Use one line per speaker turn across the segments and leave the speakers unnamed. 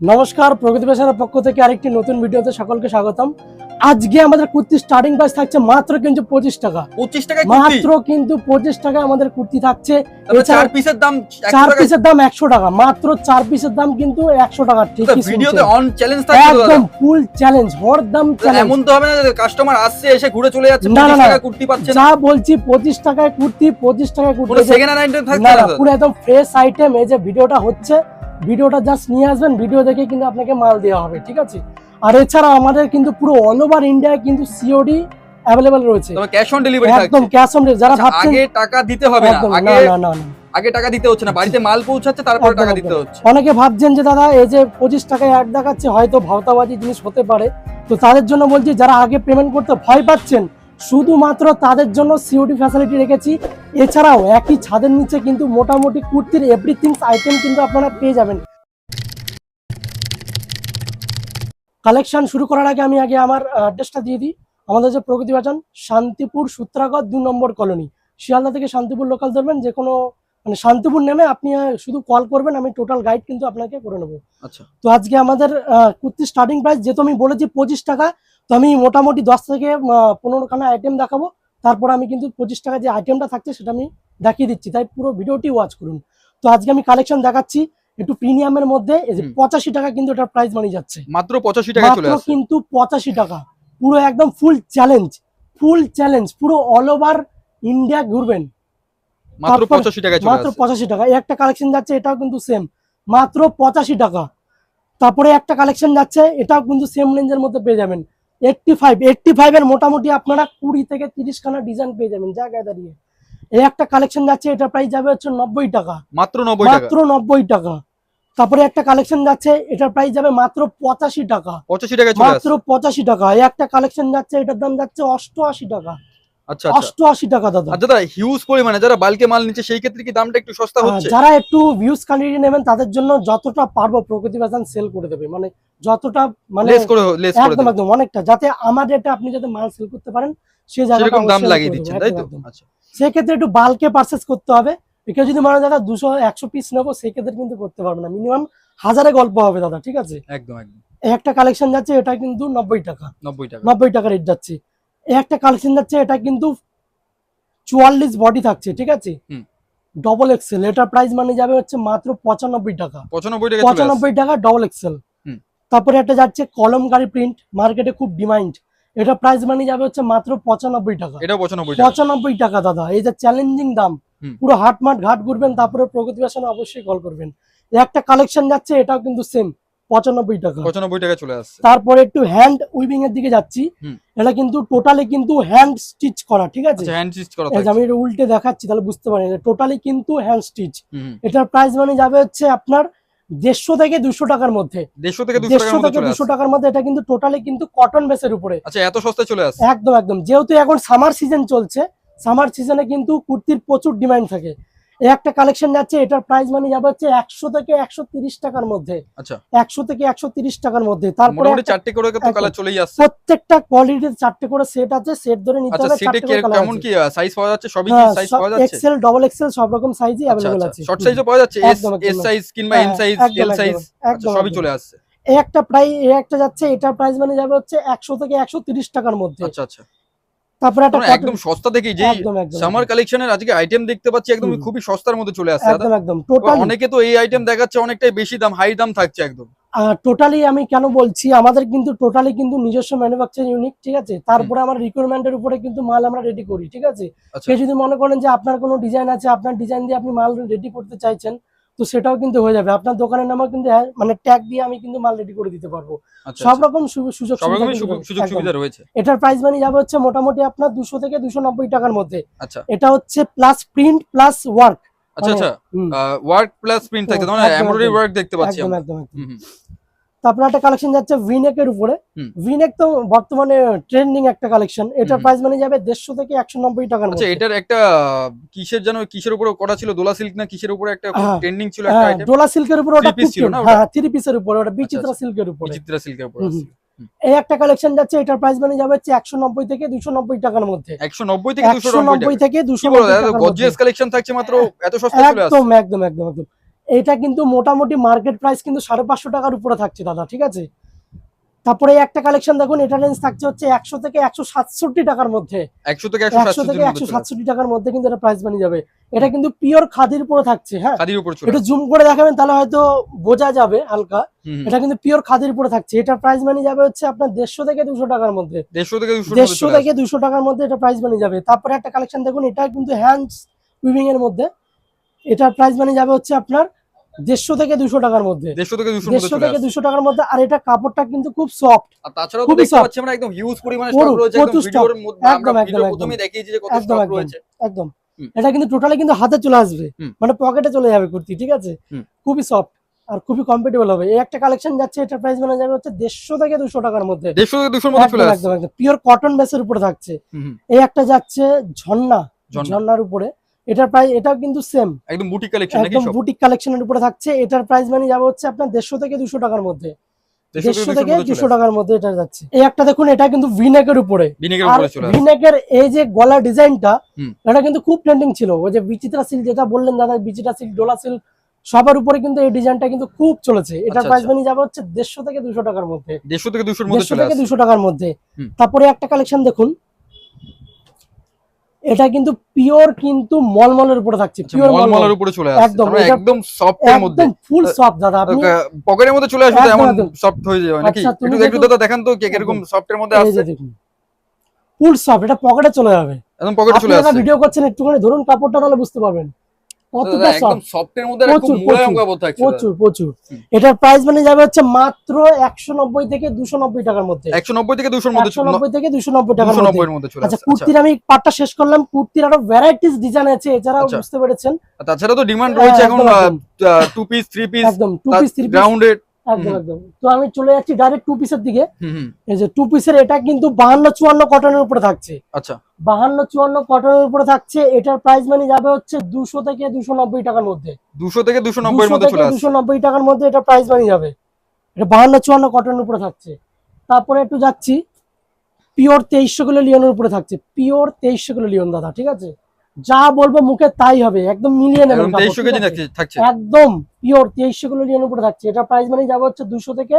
নমস্কার প্রগতি পেশার পক্ষ থেকে আরেকটি নতুন ভিডিওতে সকলকে স্বাগতম। আজকে আমাদের কুর্তি স্টার্টিং প্রাইস থাকছে মাত্র কিন্তু পঁচিশ টাকা।
পঁচিশ কুর্তি?
মাত্র কিন্তু পঁচিশ টাকায় আমাদের কুর্তি থাকছে।
চার পিসের দাম
চার পিসের দাম একশো টাকা মাত্র চার পিসের দাম কিন্তু একশো টাকা ঠিক
ভিডিওতে অন চ্যালেঞ্জ থাকছে তো দাদা।
একদম ফুল চ্যালেঞ্জ হর দাম
এমন তো হবে না কাস্টমার আসছে এসে ঘুরে চলে যাচ্ছে
না,
কুর্তি পাচ্ছে
যা বলছি পঁচিশ টাকায় কুর্তি পঁচিশ টাকায় কুর্তি
সেকেন্ড হ্যান্ড থাকছে?
পুরো একদম ফ্রেশ আইটেম এই যে ভিডিওটা হচ্ছে ভিডিওটা জাস্ট নিয়ে আসবেন ভিডিও দেখে কিন্তু আপনাকে মাল দেওয়া হবে ঠিক আছে? আর এছাড়া আমাদের কিন্তু পুরো অল ওভার ইন্ডিয়ায় কিন্তু সিওডি অ্যাভেলেবেল রয়েছে।
তবে ক্যাশ অন ডেলিভারি
একদম ক্যাশ অন যারা
আচ্ছা,
ভাবছেন
আগে টাকা দিতে হবে না। আগে
না না না
আগে টাকা দিতে হচ্ছে না বাড়িতে মাল পৌঁছাচ্ছে তারপরে টাকা দিতে হচ্ছে।
অনেকে ভাবছেন যে দাদা এই যে পঁচিশ টাকায় অ্যাড দেখাচ্ছে হয়তো ভাওতাবাজি জিনিস হতে পারে। তো তাদের জন্য বলছি যারা আগে পেমেন্ট করতে ভয় পাচ্ছেন শুধুমাত্র তাদের জন্য সিওডি ফ্যাসিলিটি রেখেছি। এছাড়াও একই ছাদের নিচে কিন্তু মোটামুটি কুর্তির এভরিথিং আইটেম কিন্তু আপনারা পেয়ে যাবেন। কালেকশন শুরু করার আগে আমি আগে আমার অ্যাড্রেসটা দিয়ে দিই। আমাদের যে প্রগতি বাজান শান্তিপুর সূত্রাগড় দু নম্বর কলোনি। শিয়ালদা থেকে শান্তিপুর লোকাল ধরবেন যে কোনো মানে শান্তিপুর নেমে আপনি শুধু কল করবেন আমি টোটাল গাইড কিন্তু আপনাকে করে নেব।
আচ্ছা।
তো আজকে আমাদের আহ, কুর্তির স্টার্টিং প্রাইস যেহেতু আমি বলেছি পঁচিশ টাকা তো আমি মোটামুটি দশ থেকে পনেরো খানা আইটেম দেখাবো। তারপর আমি কিন্তু পঁচিশ টাকা যে আইটেমটা থাকছে সেটা আমি দেখিয়ে দিচ্ছি। তাই পুরো ভিডিওটি ওয়াচ করুন। তো আজকে আমি কালেকশন দেখাচ্ছি একটু প্রিমিয়ামের মধ্যে। এই যে পঁচাশি টাকা কিন্তু এটা প্রাইস মানি যাচ্ছে।
মাত্র পঁচাশি টাকা
মাত্র কিন্তু পঁচাশি টাকা। পুরো একদম ফুল চ্যালেঞ্জ ফুল চ্যালেঞ্জ পুরো অল ওভার ইন্ডিয়া ঘুরবেন।
মাত্র পঁচাশি টাকা
মাত্র পঁচাশি টাকা। একটা কালেকশন যাচ্ছে এটাও কিন্তু সেম মাত্র পঁচাশি টাকা। তারপরে একটা কালেকশন যাচ্ছে এটাও কিন্তু সেম রেঞ্জের মধ্যে পেয়ে যাবেন। এইটটি ফাইভ এইটটি ফাইভের মোটামুটি আপনারা কুড়ি থেকে তিরিশ খানা ডিজাইন পেয়ে যাবেন জায়গায় দাঁড়িয়ে। এই একটা কালেকশন যাচ্ছে এটা প্রাইস যাবে হচ্ছে নব্বই টাকা।
মাত্র নব্বই
মাত্র নব্বই টাকা। তারপরে একটা কালেকশন যাচ্ছে এটার প্রাইস যাবে মাত্র পঁচাশি টাকা।
পঁচাশি টাকা
মাত্র পঁচাশি টাকা। এই একটা কালেকশন যাচ্ছে এটার দাম যাচ্ছে অষ্টআশি টাকা।
আচ্ছা আচ্ছা।
টাকা দাদা।
দাদা হিউজ পরিমাণে যারা বালকে মাল নিচ্ছে সেই ক্ষেত্রে কি দামটা একটু সস্তা হচ্ছে?
যারা একটু ভিউজ কোয়ান্টিটি নেবেন তাদের জন্য যতটা পারব প্রকৃতি বাজান সেল করে দেবে। মানে যতটা মানে
লেস করে লেস করে
একদম একদম অনেকটা। যাতে আমার রেটে আপনি যাতে মাল সেল করতে পারেন সে জায়গাটা
দাম লাগিয়ে দিচ্ছেন তাই তো?
একদম।
আচ্ছা।
সেক্ষেত্রে একটু বাল্কে পারচেস করতে হবে। কেউ যদি মনে দাদা দুশো একশো পিস নেব সেক্ষেত্রে কিন্তু করতে পারবে না। মিনিমাম হাজারে গল্প হবে দাদা ঠিক আছে?
একদম একদম।
একটা কালেকশন যাচ্ছে এটা কিন্তু নব্বই টাকা।
নব্বই টাকা।
নব্বই টাকা রেট যাচ্ছে। একটা কালেকশন যাচ্ছে এটা কিন্তু চুয়াল্লিশ বডি থাকছে ঠিক আছে। ডবল এক্সেল এটার প্রাইস মানে যাবে হচ্ছে মাত্র পঁচানব্বই টাকা।
পঁচানব্বই টাকা
পঁচানব্বই টাকা ডবল এক্সেল। তারপরে একটা যাচ্ছে কলমকারি প্রিন্ট মার্কেটে খুব ডিমান্ড এটা প্রাইস মানে যাবে হচ্ছে মাত্র পঁচানব্বই টাকা।
এটাও পঁচানব্বই টাকা।
পঁচানব্বই টাকা দাদা। এই যে চ্যালেঞ্জিং দাম। পুরো হাট মাঠ ঘাট ঘুরবেন তারপরে প্রগতি ফ্যাশনে অবশ্যই কল করবেন। একটা কালেকশন যাচ্ছে এটাও কিন্তু সেম পঁচানব্বই টাকা।
পঁচানব্বই টাকা চলে আসছে।
তারপরে একটু হ্যান্ড উইভিং এর দিকে যাচ্ছি। এটা কিন্তু টোটালি কিন্তু হ্যান্ড স্টিচ করা ঠিক আছে?
আচ্ছা হ্যান্ড স্টিচ করা
আমি এটা উল্টে দেখাচ্ছি তাহলে বুঝতে পারেন টোটালি কিন্তু হ্যান্ড স্টিচ। এটার প্রাইস মানে যাবে হচ্ছে আপনার দেড়শো থেকে দুশো টাকার মধ্যে।
দেড়শো থেকে দুশো
দেড়শো
টাকার মধ্যে
থেকে দুশো টাকার মধ্যে এটা কিন্তু টোটালি কিন্তু কটন বেসের উপরে।
আচ্ছা এত সস্তায় চলে আসে?
একদম একদম। যেহেতু এখন সামার সিজন চলছে সামার সিজনে কিন্তু কুর্তির প্রচুর ডিমান্ড থাকে। এই একটা কালেকশন যাচ্ছে এটার প্রাইস মানে যাবে হচ্ছে একশো থেকে একশো তিরিশ টাকার মধ্যে।
আচ্ছা।
একশো থেকে একশো তিরিশ টাকার মধ্যে। তারপরে
চারটে করে তো। কালার চলেই আসছে।
প্রত্যেকটা কোয়ালিটির চারটে করে সেট আছে সেট ধরে নিতে
আচ্ছা
হবে
সেটে
চারটে
কেমন কি সাইজ পাওয়া যাচ্ছে? সবই কি সাইজ পাওয়া যাচ্ছে?
এক্সেল ডবল এক্সেল সব রকম সাইজই অ্যাভেলেবল আছে।
শর্ট সাইজও পাওয়া যাচ্ছে? এস। এস সাইজ কিংবা এম
হ্যাঁ,
সাইজ এল সাইজ আচ্ছা সবই চলে আসছে।
একটা প্রাইস একটা যাচ্ছে এটার প্রাইস মানে যাবে হচ্ছে একশো থেকে একশো তিরিশ টাকার মধ্যে।
আচ্ছা আচ্ছা।
তারপরে একটা
একদম যে সামার কালেকশনের আজকে আইটেম দেখতে পাচ্ছি একদম খুবই সস্তার মধ্যে চলে আসছে
একদম একদম। টোটাল
অনেকে তো এই আইটেম দেখাচ্ছে অনেকটাই বেশি দাম হাই দাম থাকছে একদম।
টোটালি আমি কেন বলছি আমাদের কিন্তু টোটালি কিন্তু নিজস্ব ম্যানুফ্যাকচার ইউনিট ঠিক আছে? তারপরে আমার রিকোয়ারমেন্টের উপরে কিন্তু মাল আমরা রেডি করি ঠিক আছে?
আচ্ছা।
কেউ যদি মনে করেন যে আপনার কোনো ডিজাইন আছে আপনার ডিজাইন দিয়ে আপনি মাল রেডি করতে চাইছেন তো সেটাও কিন্তু হয়ে যাবে। আপনার দোকানের নামও কিন্তু হ্যাঁ, মানে ট্যাগ দিয়ে আমি কিন্তু মাল রেডি করে দিতে পারব।
আচ্ছা
সব
আচ্ছা।
রকম সু- সুযোগ সুবিধা রয়েছে। এটার প্রাইস মানে যাবে হচ্ছে মোটামুটি আপনার দুশো থেকে দুশো নব্বই টাকার মধ্যে।
আচ্ছা।
এটা হচ্ছে প্লাস প্রিন্ট প্লাস ওয়ার্ক
আচ্ছা আচ্ছা। ওয়ার্ক প্লাস প্রিন্ট থাকছে
তাহলে
মানে এমব্রয়ডারি ওয়ার্ক দেখতে পাচ্ছি
একদম একদম। তারপরে একটা কালেকশন যাচ্ছে ভিনেকের উপরে। ভিনেক তো বর্তমানে ট্রেন্ডিং একটা কালেকশন এটার প্রাইস মানে যাবে দেড়শো থেকে একশো নব্বই টাকার
আচ্ছা এটার একটা কিসের যেন কিসের উপরে করা ছিল? দোলা সিল্ক না কিসের উপরে একটা
হ্যাঁ,
ট্রেন্ডিং ছিল একটা
হ্যাঁ
আইটেম
ডোলা সিল্কের উপরে ওটা খুব
ছিল না?
হ্যাঁ থ্রি পিসের উপরে ওটা বিচিত্রা
আচ্ছা।
সিল্কের উপরে।
বিচিত্রা সিল্কের উপরে
এই একটা কালেকশন যাচ্ছে এটার প্রাইস মানে যাবে হচ্ছে একশো নব্বই থেকে দুশো নব্বই টাকার মধ্যে।
একশো নব্বই থেকে দুশো নব্বই
থেকে দুশো।
গর্জিয়াস কালেকশন থাকছে মাত্র এত সস্তা
একদম একদম একদম একদম। এটা কিন্তু মোটামুটি মার্কেট প্রাইস কিন্তু সাড়ে পাঁচশো টাকার উপরে থাকছে দাদা ঠিক আছে? তারপরে একটা কালেকশন দেখুন এটা রেঞ্জ থাকছে হচ্ছে একশো থেকে একশো সাতষট্টি টাকার মধ্যে।
একশো থেকে একশো
থেকে একশো। সাতষট্টি টাকার মধ্যে কিন্তু এটা প্রাইস বানিয়ে যাবে। এটা কিন্তু পিওর খাদির উপরে থাকছে হ্যাঁ?
খাদির উপর
একটু জুম করে দেখাবেন তাহলে হয়তো বোঝা যাবে হালকা। এটা কিন্তু পিওর খাদির উপরে থাকছে। এটা প্রাইস বানিয়ে যাবে হচ্ছে আপনার দেড়শো থেকে দুশো টাকার মধ্যে।
দেড়শো থেকে দুশো
দেড়শো থেকে দুশো টাকার মধ্যে এটা প্রাইস বানিয়ে যাবে। তারপরে একটা কালেকশন দেখুন এটা কিন্তু হ্যান্ডস উইভিং এর মধ্যে। এটার প্রাইস বানিয়ে যাবে হচ্ছে আপনার দেড়শো থেকে দুশো টাকার মধ্যে।
দেড়শো থেকে
দেড়শো থেকে দুশো টাকার মধ্যে আর এটা কাপড়টা কিন্তু খুব সফট
আর তাছাড়াও তো
খুবই
দেখতে
soft।
পাচ্ছি আমরা একদম হিউজ পরিমাণে স্টক রয়েছে একদম ভিডিওর মধ্যে
একদম, একদম,
ভিডিওর দেখিয়েছি যে কত স্টক রয়েছে।
একদম। এটা কিন্তু টোটালি কিন্তু হাতে চলে আসবে। মানে পকেটে চলে যাবে কুর্তি ঠিক আছে? খুবই সফট আর খুবই কমফোর্টেবল হবে। এই একটা কালেকশন যাচ্ছে এটা প্রাইস বানা যাবে হচ্ছে দেড়শো থেকে দুশো টাকার মধ্যে।
দেড়শো থেকে দুশোর মধ্যে
একদম পিওর কটন বেসের উপরে থাকছে। এই একটা যাচ্ছে ঝর্ণা। ঝর্ণার উপরে। এটার প্রাইস এটাও কিন্তু সেম
একদম বুটিক কালেকশন নাকি
একদম বুটিক কালেকশনের উপরে থাকছে। এটার প্রাইস মানে যাবে হচ্ছে আপনার দেড়শো থেকে দুশো টাকার মধ্যে। দেড়শো থেকে দুশো টাকার মধ্যে এটা যাচ্ছে। এই একটা দেখুন এটা কিন্তু ভিনেকের উপরে। ভিনেকের এই যে গলা ডিজাইনটা এটা কিন্তু খুব ট্রেন্ডিং ছিল। ওই যে বিচিত্রা সিল্ক যেটা বললেন দাদা বিচিত্রা সিল্ক ডোলা সিল্ক সবার উপরে কিন্তু এই ডিজাইনটা কিন্তু খুব চলেছে। এটার
আচ্ছা,
প্রাইস
আচ্ছা।
মানে যাবে হচ্ছে দেড়শো থেকে দুশো টাকার মধ্যে।
দেড়শো থেকে চলে
থেকে দুশো টাকার মধ্যে। তারপরে একটা কালেকশন দেখুন। এটা কিন্তু পিওর কিন্তু মলমলের উপরে থাকছে
আচ্ছা,
পিওর
মলমলের উপরে চলে আসছে
একদম,
একদম সফট এর মধ্যে।
একদম ফুল সফট দাদা আপনি
পকেটের মধ্যে চলে আসবে এমন সফট হয়ে যায় নাকি?
আচ্ছা,
একটু একটু দাদা দেখেন তো কেক এরকম সফট এর
মধ্যে
আসছে।
ফুল সফট এটা পকেটে চলে যাবে।
একদম পকেটে চলে আসছে।
আপনি ভিডিও করছেন একটুখানি ধরুন কাপড়টা তাহলে বুঝতে পারবেন। কতটা সফট
সফটের মধ্যে
প্রচুর, প্রচুর, প্রচুর প্রচুর। এটার প্রাইস মানে যাবে হচ্ছে মাত্র একশো নব্বই থেকে দুশো নব্বই টাকার মধ্যে।
একশো নব্বই থেকে মধ্যে
থেকে টাকার মধ্যে।
চলে
আচ্ছা
আচ্ছা।
কুর্তির আমি পার্টটা শেষ করলাম। কুর্তির আরও ভ্যারাইটিস ডিজাইন আছে এছাড়াও
আচ্ছা।
বুঝতে পেরেছেন।
তাছাড়া তো ডিমান্ড
হ্যাঁ,
রয়েছে এখন। টু পিস থ্রি পিস
একদম two piece three piece
grounded
একদম একদম। তো আমি চলে যাচ্ছি ডাইরেক্ট টু পিসের দিকে।
হুম হুম।
এই যে টু পিসের এটা কিন্তু বাহান্ন চুয়ান্ন কটনের উপরে থাকছে।
আচ্ছা।
বাহান্ন চুয়ান্ন কটনের উপরে থাকছে। এটার প্রাইস মানে যাবে হচ্ছে দুশো থেকে দুশো নব্বই টাকার মধ্যে।
দুশো থেকে
নব্বই টাকার মধ্যে এটা প্রাইস যাবে। এটা বাহান্ন চুয়ান্ন কটনের উপরে থাকছে। তারপরে একটু যাচ্ছি। পিওর তেইশশো কিলো লিওনের উপরে থাকছে। পিওর তেইশশো কিলো লিওন দাদা ঠিক আছে? যা বলব মুখে তাই হবে একদম মিলিয়ে নেবেন
একদম।
পিওর তেইশশো কিলো লিওনের উপরে থাকছে। এটা প্রাইস মানে যাবে হচ্ছে দুশো থেকে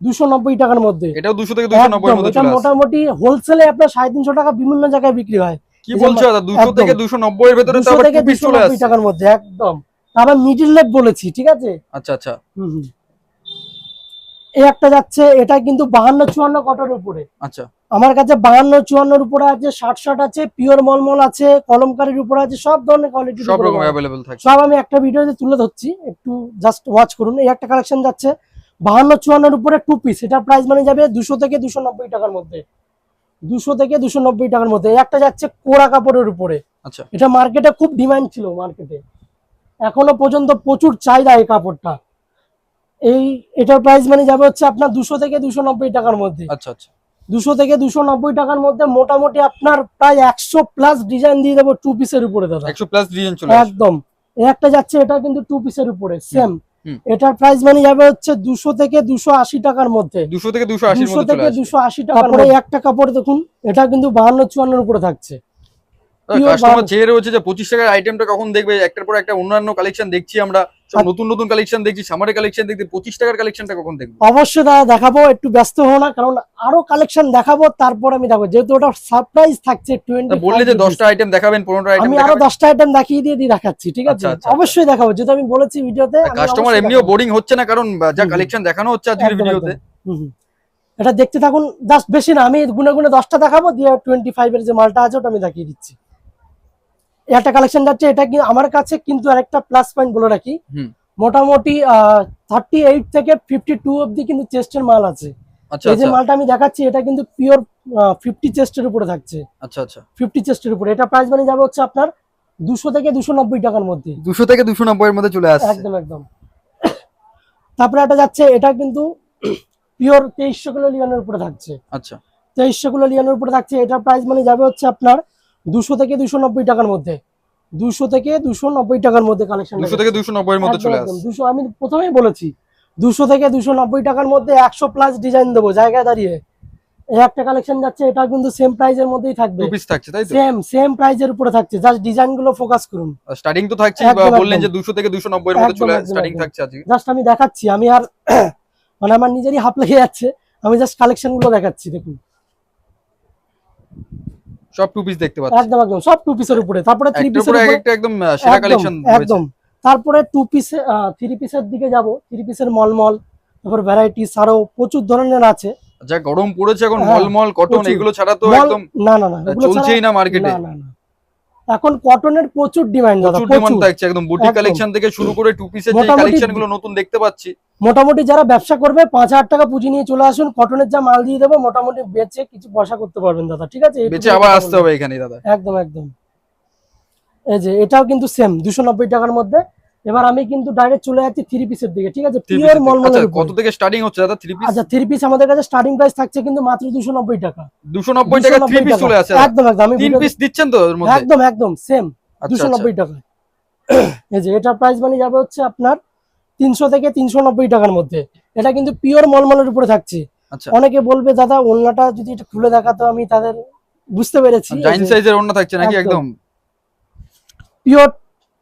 দুশো নব্বই টাকার মধ্যে।
এটাও দুশো থেকে দুশো নব্বই
এটা মোটামুটি হোলসেলে আপনার সাড়ে তিনশো টাকা বিভিন্ন জায়গায় বিক্রি হয়।
কি বলছো দুশো। থেকে দুশো নব্বইয়ের ভেতরে
দুশো থেকে দুশো নব্বই টাকার মধ্যে একদম। আবার মিডিল লেগ বলেছি ঠিক আছে?
আচ্ছা আচ্ছা।
হুম হুম। এই একটা যাচ্ছে এটা কিন্তু বাহান্ন চুয়ান্ন কটনের উপরে।
আচ্ছা।
আমার কাছে বাহান্ন চুয়ান্নর উপরে আছে ষাট ষাট আছে পিওর মলমল আছে কলমকারির উপরে আছে সব ধরনের কোয়ালিটি
সব রকম থাকছে
সব আমি একটা ভিডিওতে তুলে ধরছি একটু জাস্ট ওয়াচ করুন। এই একটা কালেকশন যাচ্ছে বাহান্ন চুয়ান্নর উপরে টু পিস এটা প্রাইস মানে যাবে দুশো থেকে দুশো নব্বই টাকার মধ্যে। দুশো থেকে দুশো নব্বই টাকার মধ্যে। একটা যাচ্ছে কোরা কাপড়ের উপরে।
আচ্ছা।
এটা মার্কেটে খুব ডিমান্ড ছিল মার্কেটে এখনও পর্যন্ত প্রচুর চাহিদা এই কাপড়টা। এই এটার প্রাইস মানে যাবে হচ্ছে আপনার দুশো থেকে দুশো নব্বই টাকার মধ্যে।
আচ্ছা আচ্ছা।
দুশো থেকে দুশো নব্বই টাকার মধ্যে মোটামুটি আপনার প্রায় একশো প্লাস ডিজাইন দিয়ে দেবো টু পিসের উপরে দাদা।
একশো প্লাস ডিজাইন চলে
একদম। একটা যাচ্ছে এটা কিন্তু টু পিসের উপরে সেম এটার প্রাইস মানে যাবে হচ্ছে দুশো থেকে দুশো আশি টাকার মধ্যে।
দুশো থেকে দুশো
দুশো থেকে দুশো আশি টাকার পরে একটা কাপড় দেখুন এটা কিন্তু বাহান্ন চুয়ান্নর উপরে থাকছে।
কাস্টমার চেয়ে রয়েছে যে পঁচিশ টাকার আইটেমটা কখন দেখবে? একটার পর একটা অন্যান্য কালেকশন দেখছি আমরা সব
আচ্ছা।
নতুন নতুন কালেকশন দেখছি সামারের কালেকশন দেখছি পঁচিশ টাকার কালেকশনটা কখন দেখব?
অবশ্যই দাদা দেখাবো একটু ব্যস্ত হব না কারণ আরও কালেকশন দেখাবো তারপর আমি দেখাবো। যেহেতু ওটা সারপ্রাইজ থাকছে টোয়েন্টি
বললে যে দশটা আইটেম দেখাবেন পনেরোটা আইটেম
আমি
আরও
দশটা আইটেম দেখিয়ে দিয়ে দিয়ে দেখাচ্ছি ঠিক আছে?
আচ্ছা, আচ্ছা,
অবশ্যই দেখাবো যেহেতু আমি বলেছি ভিডিওতে
কাস্টমার এমনিও বোরিং হচ্ছে না কারণ যা কালেকশন দেখানো হচ্ছে আজকের ভিডিওতে।
এটা দেখতে থাকুন জাস্ট বেশি না আমি গুনে গুনে দশটা দেখাবো দিয়ে টোয়েন্টি ফাইভ এর যে মালটা আছে ওটা আমি দেখিয়ে দিচ্ছি। একটা কালেকশন যাচ্ছে এটা কি আমার কাছে কিন্তু আরেকটা প্লাস পয়েন্ট বলে রাখি। মোটামুটি থার্টি এইট থেকে ফিফটি টু অব্দি কিন্তু চেস্টের মাল আছে।
আচ্ছা
এই যে
আচ্ছা।
মালটা আমি দেখাচ্ছি এটা কিন্তু পিওর ফিফটি চেস্টের উপরে থাকছে।
আচ্ছা আচ্ছা।
ফিফটি চেস্টের উপরে। এটা প্রাইস মানে যাবে হচ্ছে আপনার দুশো থেকে দুশো নব্বই টাকার মধ্যে।
দুশো থেকে দুশো নব্বই এর মধ্যে চলে আসছে।
একদম একদম। তারপরে এটা যাচ্ছে এটা কিন্তু পিওর তেইশশো কিলো লিয়নের উপরে থাকছে।
আচ্ছা।
তেইশশো কিলো লিয়নের উপরে থাকছে এটার প্রাইস মানে যাবে হচ্ছে আপনার দুশো থেকে দুশো নব্বই টাকার মধ্যে। দুশো থেকে দুশো নব্বই টাকার মধ্যে কালেকশন
দুশো থেকে দুশো মধ্যে চলে
দুশো আমি প্রথমেই বলেছি দুশো থেকে দুশো নব্বই টাকার মধ্যে একশো প্লাস ডিজাইন দেবো জায়গায় দাঁড়িয়ে। একটা কালেকশন যাচ্ছে এটা কিন্তু সেম প্রাইজের মধ্যেই থাকবে।
পিস থাকছে তাই তো?
সেম সেম প্রাইজের উপরে থাকছে। জাস্ট ডিজাইনগুলো ফোকাস করুন।
স্টার্টিং তো থাকছে বললেন যে দুশো থেকে দুশো নব্বই এর মধ্যে চলে স্টার্টিং থাকছে আজকে।
জাস্ট আমি দেখাচ্ছি আমি আর মানে আমার নিজেরই হাফ লেগে যাচ্ছে। আমি জাস্ট কালেকশনগুলো দেখাচ্ছি দেখুন।
সব টু পিস দেখতে পাচ্ছি।
একদম একদম সব টু পিসের উপরে। তারপরে থ্রি পিসের উপরে
একটা একদম সেরা কালেকশন
একদম। তারপরে টু পিস থ্রি পিসের দিকে যাব। থ্রি পিসের মলমল তারপর ভ্যারাইটিস আরও প্রচুর ধরনের আছে।
যা গরম পড়েছে এখন
হ্যাঁ,
মলমল কটন এগুলো ছাড়া তো একদম
না না না
চলছেই না মার্কেটে
না না। এখন কটনের প্রচুর ডিমান্ড দাদা
প্রচুর ডিমান্ড থাকছে একদম। বুটি কালেকশন থেকে শুরু করে টু পিসের যে কালেকশনগুলো নতুন দেখতে পাচ্ছি।
মোটামুটি যারা ব্যবসা করবে পাঁচ হাজার টাকা পুঁজি নিয়ে চলে আসুন। কটনের যা মাল দিয়ে দেবো মোটামুটি বেচে কিছু পয়সা করতে পারবেন দাদা ঠিক আছে? বেচে
বেঁচে আবার আসতে হবে এখানে দাদা।
একদম একদম। এই যে এটাও কিন্তু সেম দুশো নব্বই টাকার মধ্যে। এবার আমি কিন্তু ডাইরেক্ট চলে যাচ্ছি থ্রি পিসের দিকে ঠিক আছে? পিওর। মলমলের
আচ্ছা, কত থেকে স্টার্টিং হচ্ছে দাদা থ্রি পিস
আচ্ছা থ্রি পিস আমাদের কাছে স্টার্টিং প্রাইস থাকছে কিন্তু মাত্র দুশো নব্বই টাকা।
দুশো নব্বই টাকা থ্রি পিস চলে আসে
একদম একদম আমি
তিন পিস দিচ্ছেন তো এর মধ্যে?
একদম একদম সেম
আচ্ছা,
দুশো
আচ্ছা।
নব্বই টাকা এই যে এটার প্রাইস মানে যাবে হচ্ছে আপনার তিনশো থেকে তিনশো নব্বই টাকার মধ্যে। এটা কিন্তু পিওর মলমলের উপরে থাকছে।
আচ্ছা।
অনেকে বলবে দাদা ওলনাটা যদি এটা খুলে দেখাতো আমি তাদের বুঝতে পেরেছি।
জাইন্ট সাইজের অন্য থাকছে নাকি।
একদম। পিওর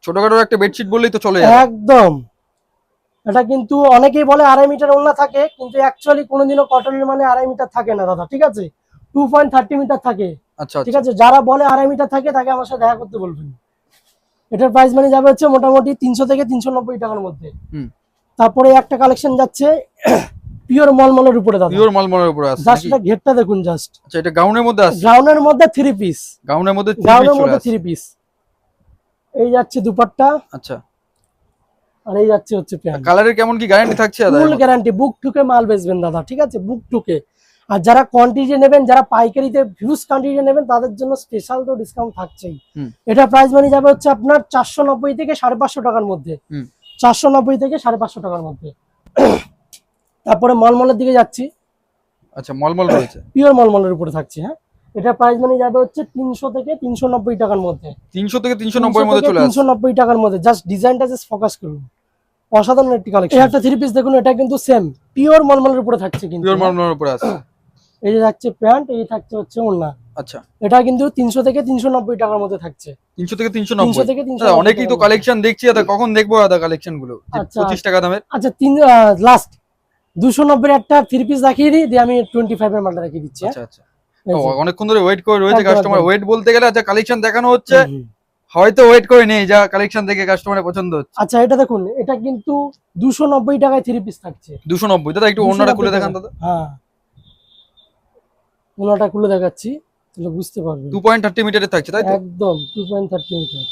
ছোটখাটো একটা বেডশিট বললেই তো চলে
একদম। এটা কিন্তু অনেকেই বলে আড়াই মিটার ওলনা থাকে কিন্তু অ্যাকচুয়ালি কোনোদিনও কটনের মানে আড়াই মিটার থাকে না দাদা ঠিক আছে? টু পয়েন্ট থার্টি মিটার থাকে।
আচ্ছা
ঠিক
আচ্ছা
আছে? যারা বলে আড়াই মিটার থাকে তাকে আমার সাথে দেখা করতে বলবেন। এটার প্রাইস মানে যাবে হচ্ছে মোটামুটি তিনশো থেকে তিনশো নব্বই টাকার মধ্যে।
হুম।
তারপরে একটা কালেকশন যাচ্ছে পিওর মলমলের উপরে দাদা।
পিওর মলমলের উপরে আসছে
জাস্ট এটা ঘেরটা দেখুন জাস্ট
আচ্ছা এটা গাউনের মধ্যে আসছে?
গ্রাউন্ডের মধ্যে থ্রি পিস
গাউনের মধ্যে
গ্রাউন্ডের মধ্যে থ্রি পিস এই যাচ্ছে দুপাট্টা
আচ্ছা।
আর এই যাচ্ছে হচ্ছে প্যান্ট।
কালারের কেমন কি গ্যারান্টি থাকছে দাদা
ফুল গ্যারান্টি বুক টুকে মাল বেচবেন দাদা ঠিক আছে? বুক টুকে। আর যারা কোয়ান্টিটি নেবেন যারা পাইকারিতে হিউজ কোয়ান্টিটি নেবেন তাদের জন্য স্পেশাল তো ডিসকাউন্ট থাকছেই। এটা প্রাইস মানে যাবে হচ্ছে আপনার চারশো নব্বই থেকে সাড়ে পাঁচশো টাকার মধ্যে। চারশো নব্বই থেকে সাড়ে পাঁচশো টাকার মধ্যে। তারপরে মলমলের দিকে যাচ্ছি।
আচ্ছা মলমল রয়েছে।
পিওর মলমলের উপরে থাকছে হ্যাঁ? এটা প্রাইস মানে যাবে হচ্ছে তিনশো থেকে তিনশো নব্বই টাকার মধ্যে।
তিনশো থেকে তিনশো নব্বই মধ্যে চলে আসছে।
তিনশো নব্বই টাকার মধ্যে। জাস্ট ডিজাইনটা জাস্ট ফোকাস করুন। অসাধারণ একটি কালেকশন একটা থ্রি পিস দেখুন এটা কিন্তু সেম পিওর মলমলের উপরে থাকছে কিন্তু
পিওর মলমলের উপরে আসছে
এই যে থাকছে প্যান্ট এই থাকছে হচ্ছে ওড়না।
আচ্ছা।
এটা কিন্তু তিনশো থেকে তিনশো নব্বই টাকার মধ্যে থাকছে।
তিনশো থেকে তিনশো
তিনশো
নব্বই
থেকে তিনশো
দাদা, অনেকেই তো কালেকশন দেখছি দাদা। কখন দেখব দাদা কালেকশনগুলো? যে
আচ্ছা।
পঁচিশ টাকা দামের।
আচ্ছা তিন লাস্ট দুশো নব্বই একটা থ্রি পিস দেখিয়ে দিই দিয়ে আমি টোয়েন্টি ফাইভ এর মালটা রেখে দিচ্ছি হ্যাঁ?
আচ্ছা আচ্ছা। অনেকক্ষণ ধরে ওয়েট করে রয়েছে কাস্টমার ওয়েট বলতে গেলে আচ্ছা কালেকশন দেখানো হচ্ছে। হয়তো ওয়েট করে নেই যা কালেকশন দেখে কাস্টমারের পছন্দ হচ্ছে।
আচ্ছা এটা দেখুন এটা কিন্তু দুশো নব্বই টাকায় থ্রি পিস থাকছে।
দুশো নব্বই। দাদা একটু অন্যটা খুলে দেখান দাদা।
হ্যাঁ। ওনাটা খুলে দেখাচ্ছি তাহলে বুঝতে পারবেন।
টু পয়েন্ট থার্টি মিটারের থাকছে তাই তো?
একদম টু পয়েন্ট থার্টি মিটার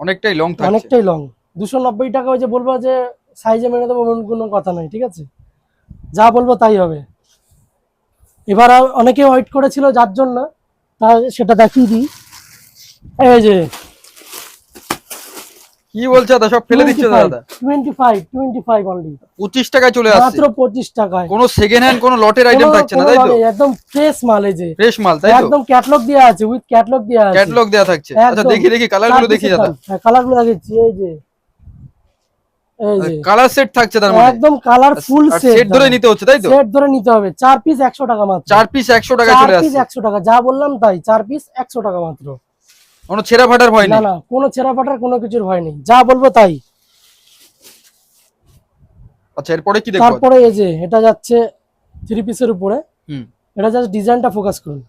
অনেকটাই লং থাকছে।
অনেকটাই লং দুশো নব্বই টাকা ওই যে বলব যে সাইজে মেনে দেবো কোনো কথা নাই ঠিক আছে? যা বলব তাই হবে। এবার অনেকে ওয়েট করেছিল যার জন্য তা সেটা দেখিয়ে দিই। এই যে
কি বলছে দাদা? সব ফেলে দিচ্ছে দাদা?
Twenty five twenty five only
পঁচিশ টাকায় চলে আসছে।
মাত্র পঁচিশ টাকায়।
কোনো সেকেন্ড হ্যান্ড কোনো লটের আইটেম থাকছে না তাই তো?
একদম ফ্রেশ মাল এই যে।
ফ্রেশ মাল তাই তো?
একদম ক্যাটলগ দেওয়া আছে উইথ ক্যাটলগ দেওয়া আছে।
ক্যাটলগ দেওয়া থাকছে। আচ্ছা দেখি দেখি কালারগুলো দেখি দাদা।
কালারগুলো দেখাচ্ছি এই যে।
কালার সেট থাকছে তার মানে।
একদম কালার ফুল সেট
সেট ধরে নিতে হচ্ছে তাই তো?
সেট ধরে নিতে হবে। চার পিস একশো টাকা মাত্র।
চার পিস একশো টাকা
চার
চলে
পিস
আসছে।
একশো টাকা। যা বললাম তাই চার পিস একশো টাকা মাত্র।
কোনো ছেঁড়া ফাটার ভয়
না
নেই?
না কোনো ছেঁড়া ফাটার কোনো কিছুর ভয় নেই। যা বলব তাই।
আচ্ছা এরপরে কি দেখব?
তারপরে এই যে এটা যাচ্ছে থ্রি পিসের উপরে।
হুম।
এটা জাস্ট ডিজাইনটা ফোকাস করুন।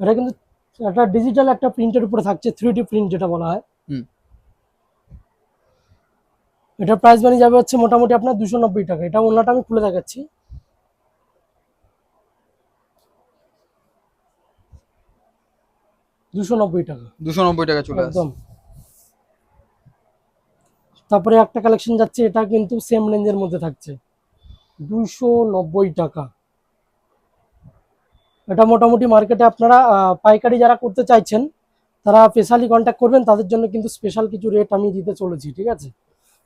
এটা কিন্তু একটা ডিজিটাল একটা প্রিন্টের উপরে থাকছে থ্রি ডি প্রিন্ট যেটা বলা হয়।
হুম।
এটা প্রাইস মানে যাবে হচ্ছে মোটামুটি আপনার দুশো নব্বই টাকা। এটা অন্যটা আমি খুলে দেখাচ্ছি। দুশো নব্বই টাকা।
দুশো নব্বই টাকা চলে
একদম। তারপরে একটা কালেকশন যাচ্ছে এটা কিন্তু সেম রেঞ্জের মধ্যে থাকছে। দুশো নব্বই টাকা। এটা মোটামুটি মার্কেটে আপনারা পাইকারি যারা করতে চাইছেন তারা স্পেশালি কন্ট্যাক্ট করবেন তাদের জন্য কিন্তু স্পেশাল কিছু রেট আমি দিতে চলেছি ঠিক আছে?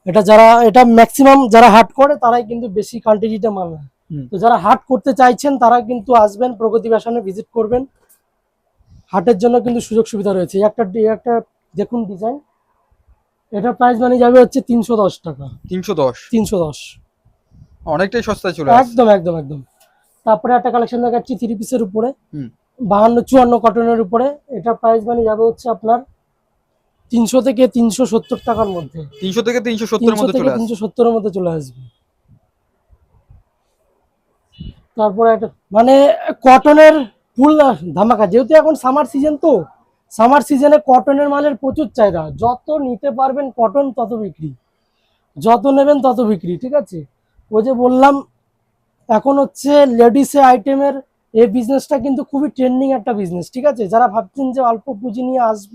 এটা যারা এটা ম্যাক্সিমাম যারা হাট করে তারাই কিন্তু বেশি কোয়ান্টিটিতে মাল নেয়। তো যারা হাট করতে চাইছেন তারা কিন্তু আসবেন প্রগতি ফ্যাশনে ভিজিট করবেন। হাটের জন্য কিন্তু সুযোগ সুবিধা রয়েছে। এই একটা একটা দেখুন ডিজাইন এটা প্রাইস মানে যাবে হচ্ছে তিনশো দশ টাকা।
তিনশো দশ?
তিনশো দশ।
অনেকটাই সস্তায় চলে আসছে।
একদম একদম একদম। তারপরে একটা কালেকশন দেখাচ্ছি থ্রি পিসের উপরে। বাহান্ন চুয়ান্ন কটনের উপরে। এটা প্রাইস মানে যাবে হচ্ছে আপনার তিনশো থেকে তিনশো সত্তর টাকার মধ্যে।
তিনশো থেকে তিনশো সত্তরের মধ্যে
থেকে
চলে
তিনশো সত্তরের মধ্যে চলে আসবে। তারপরে একটা মানে কটনের ফুল ধামাকা। যেহেতু এখন সামার সিজন তো সামার সিজনে কটনের মালের প্রচুর চাহিদা। যত নিতে পারবেন কটন তত বিক্রি। যত নেবেন তত বিক্রি ঠিক আছে? ওই যে বললাম এখন হচ্ছে লেডিসে আইটেমের এই বিজনেসটা কিন্তু খুবই ট্রেন্ডিং একটা বিজনেস ঠিক আছে? যারা ভাবছেন যে অল্প পুঁজি নিয়ে আসব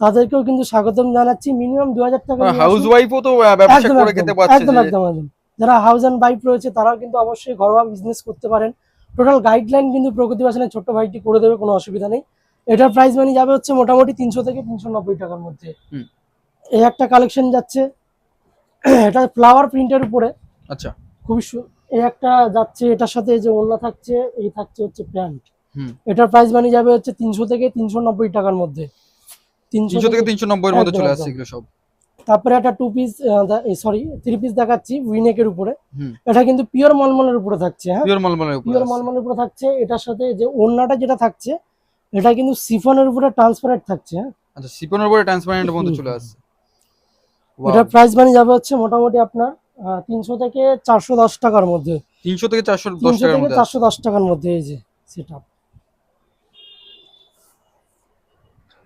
তাদেরকেও কিন্তু স্বাগতম জানাচ্ছি। মিনিমাম দু হাজার টাকা নিয়ে আসুন।
হাউস ওয়াইফও তো ব্যবসা
একদম
করে
একদম,
খেতে পারছে
একদম একদম একদম। যারা হাউস অ্যান্ড বাইক রয়েছে তারাও কিন্তু অবশ্যই ঘরোয়া বিজনেস করতে পারেন। টোটাল গাইডলাইন কিন্তু প্রগতি বাসনের ছোট্ট ভাইটি করে দেবে কোনো অসুবিধা নেই। এটার প্রাইস মানে যাবে হচ্ছে মোটামুটি তিনশো থেকে তিনশো নব্বই টাকার মধ্যে। এই একটা কালেকশন যাচ্ছে। এটা ফ্লাওয়ার প্রিন্টের উপরে।
আচ্ছা।
খুবই এই একটা যাচ্ছে এটার সাথে যে ওড়না থাকছে এই থাকছে হচ্ছে প্যান্ট। এটার প্রাইস মানে যাবে হচ্ছে তিনশো থেকে তিনশো নব্বই টাকার মধ্যে।
তিনশো থেকে তিনশো নব্বই এর মধ্যে চলে আসছে এগুলো সব।
তারপরে একটা two piece sorry three piece দেখাচ্ছি উইনেকের উপরে। এটা কিন্তু পিওর মলমলের উপরে থাকছে হ্যাঁ?
পিওর মলমলের উপরে
পিওর মলমলের উপরে থাকছে। এটার সাথে যে ওড়নাটা যেটা থাকছে এটা কিন্তু সিফনের উপরে ট্রান্সপারেন্ট থাকছে হ্যাঁ?
আচ্ছা সিপনের উপরে ট্রান্সপারেন্টের মধ্যে চলে আসছে।
এটার প্রাইস মানে যাবে হচ্ছে মোটামুটি আপনার তিনশো থেকে চারশো দশ টাকার মধ্যে।
তিনশো থেকে চারশো দশ
তিনশো
টাকার মধ্যে
চারশো দশ টাকার মধ্যে এই যে সেটা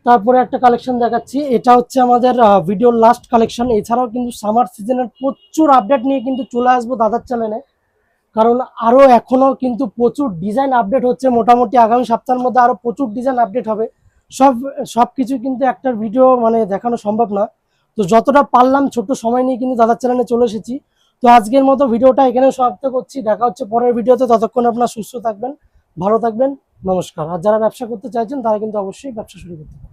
তারপরে একটা কালেকশন দেখাচ্ছি। এটা হচ্ছে আমাদের ভিডিওর লাস্ট কালেকশন এছাড়াও কিন্তু সামার সিজনের প্রচুর আপডেট নিয়ে কিন্তু চলে আসব দাদার চ্যানেলে কারণ আরও এখনও কিন্তু প্রচুর ডিজাইন আপডেট হচ্ছে। মোটামুটি আগামী সপ্তাহের মধ্যে আরও প্রচুর ডিজাইন আপডেট হবে। সব সব কিছু কিন্তু একটা ভিডিও মানে দেখানো সম্ভব না। তো যতটা পারলাম ছোট্ট সময় নিয়ে কিন্তু দাদার চ্যানেলে চলে এসেছি। তো আজকের মতো ভিডিওটা এখানে সমাপ্ত করছি। দেখা হচ্ছে পরের ভিডিওতে। ততক্ষণ আপনার সুস্থ থাকবেন, ভালো থাকবেন। নমস্কার। আর যারা ব্যবসা করতে চাইছেন, তারা কিন্তু অবশ্যই ব্যবসা শুরু করতে পারেন।